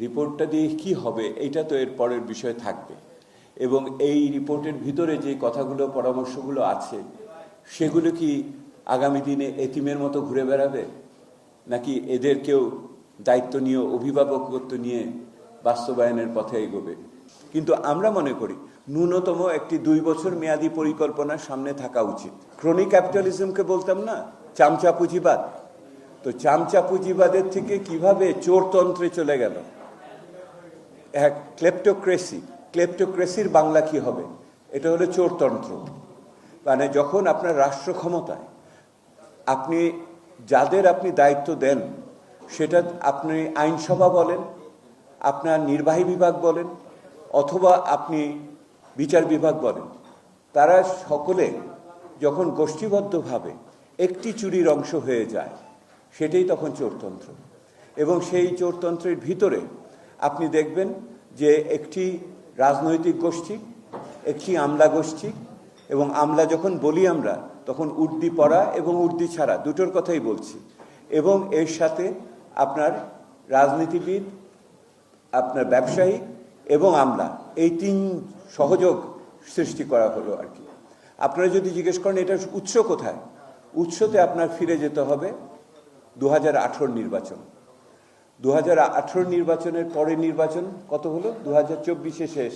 রিপোর্টটা দিয়ে কি হবে এটা তো এর পরের বিষয় থাকবে। এবং এই রিপোর্টের ভিতরে যে কথাগুলো, পরামর্শগুলো আছে, সেগুলো কি আগামী দিনে এতিমের মতো ঘুরে বেড়াবে? নাকি এদেরকেও দায়িত্ব নিয়ে, অভিভাবকত্ব নিয়ে বাস্তবায়নের পথে এগোবে? কিন্তু আমরা মনে করি, ন্যূনতম একটি দুই বছর মেয়াদী পরিকল্পনা সামনে থাকা উচিত। ক্রনিক ক্যাপিটালিজমকে বলতাম না চামচা পুঁজিবাদ তো চামচা পুঁজিবাদের থেকে কীভাবে চোরতন্ত্রে চলে গেল? এক ক্লেপ্টোক্রেসি। ক্লেপ্টোক্রেসির বাংলা কি হবে? এটা হলো চোরতন্ত্র। মানে যখন আপনার রাষ্ট্র ক্ষমতায় আপনি যাদের আপনি দায়িত্ব দেন, সেটা আপনি আইনসভা বলেন, আপনার নির্বাহী বিভাগ বলেন, অথবা আপনি বিচার বিভাগ বলেন, তারা সকলে যখন গোষ্ঠীবদ্ধভাবে একটি চুরির অংশ হয়ে যায়, সেটাই তখন চোরতন্ত্র। এবং সেই চোরতন্ত্রের ভিতরে আপনি দেখবেন যে একটি রাজনৈতিক গোষ্ঠী, একটি আমলা গোষ্ঠী, এবং আমলা যখন বলি আমরা, তখন উর্দি পড়া এবং উর্দি ছাড়া, দুটোর কথাই বলছি। এবং এর সাথে আপনার রাজনীতিবিদ, আপনার ব্যবসায়ী এবং আমলা, এই তিন সহযোগ সৃষ্টি করা হলো আর কি। আপনারা যদি জিজ্ঞেস করেন, এটার উৎস কোথায়? উৎসতে আপনার ফিরে যেতে হবে দু হাজার আঠেরো নির্বাচন। দু হাজার আঠারো নির্বাচনের পরে নির্বাচন কত হলো? দু হাজার চব্বিশে শেষ।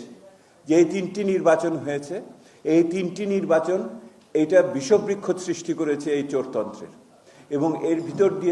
যে তিনটি নির্বাচন হয়েছে, এই তিনটি নির্বাচন এটা বিষবৃক্ষ সৃষ্টি করেছে এই চোরতন্ত্রের। এবং এর ভিতর দিয়ে